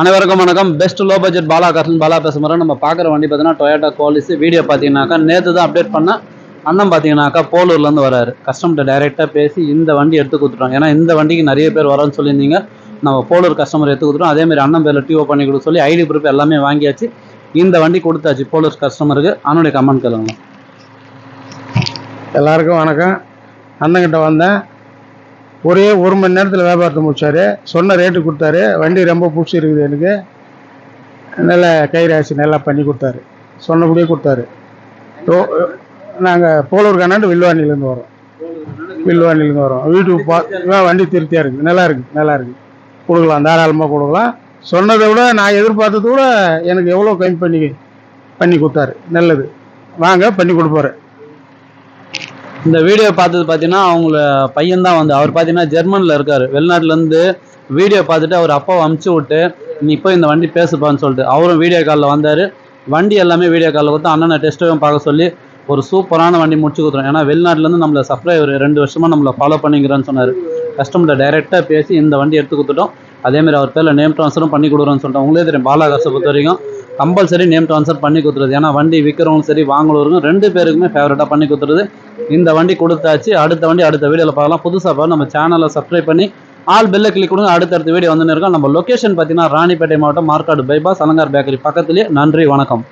அனைவருக்கும் வணக்கம். Best low budget பாலா காசன் பாலா பேச நம்ம பார்க்குற வண்டி பார்த்தீங்கன்னா டொயோட்டா கோலிஸ் வீடியோ பார்த்தீங்கன்னாக்கா நேற்று தான் அப்டேட் பண்ண அண்ணன் பார்த்தீங்கன்னாக்கா போலூர்லேருந்து வராரு. கஸ்டமர்கிட்ட டைரெக்டாக பேசி இந்த வண்டி எடுத்து கொடுத்துட்டோம் ஏன்னா இந்த வண்டிக்கு நிறைய பேர் வரேன்னு சொல்லியிருந்தீங்க. நம்ம போலூர் கஸ்டமர் எடுத்து கொடுத்துட்டோம். அதேமாதிரி அண்ணன் பேரில் டிஓ பண்ணி கொடுக்க சொல்லி ஐடி ப்ரூஃப் எல்லாமே வாங்கியாச்சு. இந்த வண்டி கொடுத்தாச்சு போலூர் கஸ்டமருக்கு அண்ணனுடைய கமெண்ட் கேளுங்க. எல்லாருக்கும் வணக்கம். அண்ணங்கிட்ட வந்தேன். ஒரே ஒரு மணி நேரத்தில் வியாபாரத்தை முடிச்சாரு. சொன்ன ரேட்டு கொடுத்தாரு. வண்டி ரொம்ப பிடிச்சிருக்குது எனக்கு. நல்ல கைராசி நல்லா பண்ணி கொடுத்தாரு. சொன்னபடியே கொடுத்தாரு. நாங்கள் போலூர் கண்ணாண்டு வில்வாண்டிலேருந்து வரோம். வில்லுவாணிலேருந்து வரோம். வீட்டுக்கு பா ஆ, வண்டி திருப்தியாக இருக்குது நல்லா இருக்குது நல்லா இருக்குது கொடுக்கலாம் தாராளமாக கொடுக்கலாம். சொன்னதை விட நான் எதிர்பார்த்ததை விட எனக்கு எவ்வளோ கம்மி பண்ணி பண்ணி கொடுத்தாரு. நல்லது. வாங்க பண்ணி கொடுப்பாரு. இந்த வீடியோ பார்த்தது பார்த்தீங்கன்னா அவங்கள பையன் தான் வந்து அவர் பார்த்தீங்கன்னா ஜெர்மனில் இருக்கார். வெளிநாட்டிலேருந்து வீடியோ பார்த்துட்டு அவர் அப்பாவை அமுச்சு விட்டு நீ இப்போ இந்த வண்டி பேசுப்பான்னு சொல்லிட்டு. அவரும் வீடியோ காலில் வந்தார். வண்டி எல்லாமே வீடியோ காலில் கொடுத்து அண்ணனை டெஸ்ட்டும் பார்க்க சொல்லி ஒரு சூப்பரான வண்டி முடிச்சு கொடுத்துரும் ஏன்னா வெளிநாட்டிலேருந்து நம்மளை சப்ளை ஒரு ரெண்டு வருஷமாக நம்மளை ஃபாலோ பண்ணிக்கிறேன்னு சொன்னார். கஸ்டமர்கிட்ட டைரெக்டாக பேசி இந்த வண்டி எடுத்து கொடுத்துட்டோம். அதேமாதிரி அவர் பேரில் நேம் ட்ரான்ஸ்ஃபரும் பண்ணி கொடுக்குறோன்னு சொல்லிட்டோம் உங்களே தெரியும் பாலாகாசை பொறுத்த வரைக்கும் கம்பல்சரி நேம் ட்ரான்ஸ்ஃபர் பண்ணி கொடுத்துருது. ஏன்னா வண்டி விற்கிறவங்களும் சரி வாங்குறவருக்கும் ரெண்டு பேருக்குமே ஃபேவரட்டாக பண்ணி கொடுத்துருது. இந்த வண்டி கொடுத்தாச்சு. அடுத்த வண்டி அடுத்த வீடியோவில் பார்க்கலாம். புதுசாக பார்த்து நம்ம சேனலை சப்ஸ்கிரைப் பண்ணி ஆல் பெல்லை கிளிக் கொடுங்க. அடுத்தடுத்த வீடியோ வந்துன்னு இருக்கோம். நம்ம லொக்கேஷன் பார்த்தீங்கன்னா ராணிப்பேட்டை மாவட்டம் மார்க்காடு பைபாஸ் அலங்கார் பேக்கரி பக்கத்துலேயே. நன்றி வணக்கம்.